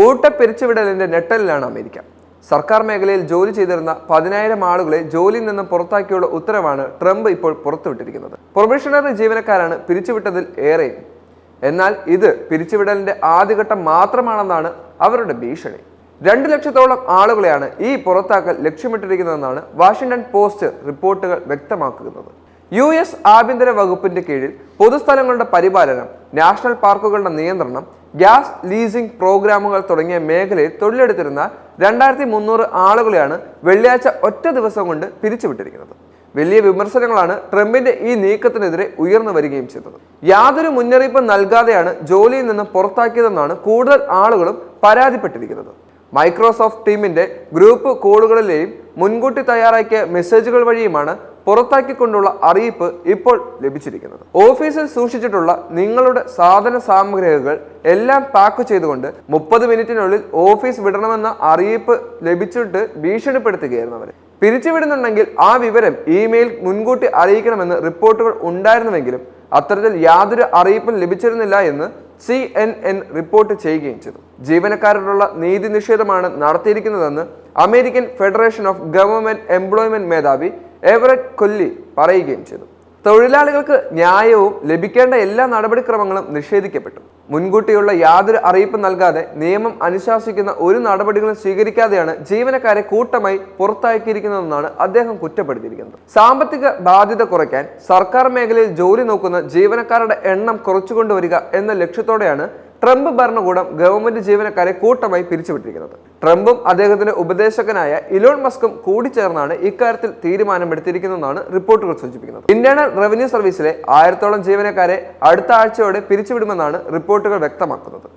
കൂട്ട പിരിച്ചുവിടലിന്റെ നെട്ടലിലാണ് അമേരിക്ക. സർക്കാർ മേഖലയിൽ ജോലി ചെയ്തിരുന്ന പതിനായിരം ആളുകളെ ജോലിയിൽ നിന്ന് പുറത്താക്കിയുള്ള ഉത്തരവാണ് ട്രംപ് ഇപ്പോൾ പുറത്തുവിട്ടിരിക്കുന്നത്. പ്രൊബഷണറി ജീവനക്കാരാണ് പിരിച്ചുവിട്ടതിൽ ഏറെയും. എന്നാൽ ഇത് പിരിച്ചുവിടലിന്റെ ആദ്യഘട്ടം മാത്രമാണെന്നാണ് അവരുടെ ഭീഷണി. രണ്ട് ലക്ഷത്തോളം ആളുകളെയാണ് ഈ പുറത്താക്കൽ ലക്ഷ്യമിട്ടിരിക്കുന്നതെന്നാണ് വാഷിംഗ്ടൺ പോസ്റ്റ് റിപ്പോർട്ടുകൾ വ്യക്തമാക്കുന്നത്. യു എസ് ആഭ്യന്തര വകുപ്പിന്റെ കീഴിൽ പൊതുസ്ഥലങ്ങളുടെ പരിപാലനം നാഷണൽ പാർക്കുകളുടെ നിയന്ത്രണം ഗ്യാസ് ലീസിംഗ് പ്രോഗ്രാമുകൾ തുടങ്ങിയ മേഖലയിൽ തൊഴിലെടുത്തിരുന്ന രണ്ടായിരത്തി മുന്നൂറ് ആളുകളെയാണ് വെള്ളിയാഴ്ച ഒറ്റ ദിവസം കൊണ്ട് പിരിച്ചുവിട്ടിരിക്കുന്നത്. വലിയ വിമർശനങ്ങളാണ് ട്രംപിന്റെ ഈ നീക്കത്തിനെതിരെ ഉയർന്നു വരികയും ചെയ്തത്. യാതൊരു മുന്നറിയിപ്പും നൽകാതെയാണ് ജോലിയിൽ നിന്ന് പുറത്താക്കിയതെന്നാണ് കൂടുതൽ ആളുകളും പരാതിപ്പെട്ടിരിക്കുന്നത്. മൈക്രോസോഫ്റ്റ് ടീമിന്റെ ഗ്രൂപ്പ് കോളുകളിലെയും മുൻകൂട്ടി തയ്യാറാക്കിയ മെസ്സേജുകൾ വഴിയുമാണ് പുറത്താക്കിക്കൊണ്ടുള്ള അറിയിപ്പ് ഇപ്പോൾ ലഭിച്ചിരിക്കുന്നത്. ഓഫീസിൽ സൂക്ഷിച്ചിട്ടുള്ള നിങ്ങളുടെ സാധന സാമഗ്രികൾ എല്ലാം പാക്ക് ചെയ്തുകൊണ്ട് മുപ്പത് മിനിറ്റിനുള്ളിൽ ഓഫീസ് വിടണമെന്ന അറിയിപ്പ് ലഭിച്ചിട്ട് ഭീഷണിപ്പെടുത്തുകയായിരുന്നു അവരെ. പിരിച്ചുവിടുന്നുണ്ടെങ്കിൽ ആ വിവരം ഇമെയിൽ മുൻകൂട്ടി അറിയിക്കണമെന്ന് റിപ്പോർട്ടുകൾ ഉണ്ടായിരുന്നുവെങ്കിലും അത്തരത്തിൽ യാതൊരു അറിയിപ്പും ലഭിച്ചിരുന്നില്ല എന്ന് സി എൻ എൻ റിപ്പോർട്ട് ചെയ്യുകയും ചെയ്തു. ജീവനക്കാരോടുള്ള നീതി നിഷേധമാണ് നടത്തിയിരിക്കുന്നതെന്ന് American federation of government employment മേധാവി എവററ്റ് കൊല്ലി പറയുകയും ചെയ്തു. തൊഴിലാളികൾക്ക് ന്യായവും ലഭിക്കേണ്ട എല്ലാ നടപടിക്രമങ്ങളും നിഷേധിക്കപ്പെട്ടു. മുൻകൂട്ടിയുള്ള യാതൊരു അറിയിപ്പും നൽകാതെ നിയമം അനുശാസിക്കുന്ന ഒരു നടപടികളും സ്വീകരിക്കാതെയാണ് ജീവനക്കാരെ കൂട്ടമായി പുറത്താക്കിയിരിക്കുന്നതെന്നാണ് അദ്ദേഹം കുറ്റപ്പെടുത്തിയിരിക്കുന്നത്. സാമ്പത്തിക ബാധ്യത കുറയ്ക്കാൻ സർക്കാർ മേഖലയിൽ ജോലി നോക്കുന്ന ജീവനക്കാരുടെ എണ്ണം കുറച്ചുകൊണ്ടുവരിക എന്ന ലക്ഷ്യത്തോടെയാണ് ട്രംപ് ഭരണകൂടം ഗവൺമെന്റ് ജീവനക്കാരെ കൂട്ടമായി പിരിച്ചുവിട്ടിരിക്കുന്നത്. ട്രംപും അദ്ദേഹത്തിന്റെ ഉപദേശകനായ ഇലോൺ മസ്കും കൂടിച്ചേർന്നാണ് ഇക്കാര്യത്തിൽ തീരുമാനമെടുത്തിരിക്കുന്നതെന്നാണ് റിപ്പോർട്ടുകൾ സൂചിപ്പിക്കുന്നത്. ഇന്റേണൽ റവന്യൂ സർവീസിലെ ആയിരത്തോളം ജീവനക്കാരെ അടുത്ത ആഴ്ചയോടെ പിരിച്ചുവിടുമെന്നാണ് റിപ്പോർട്ടുകൾ വ്യക്തമാക്കുന്നത്.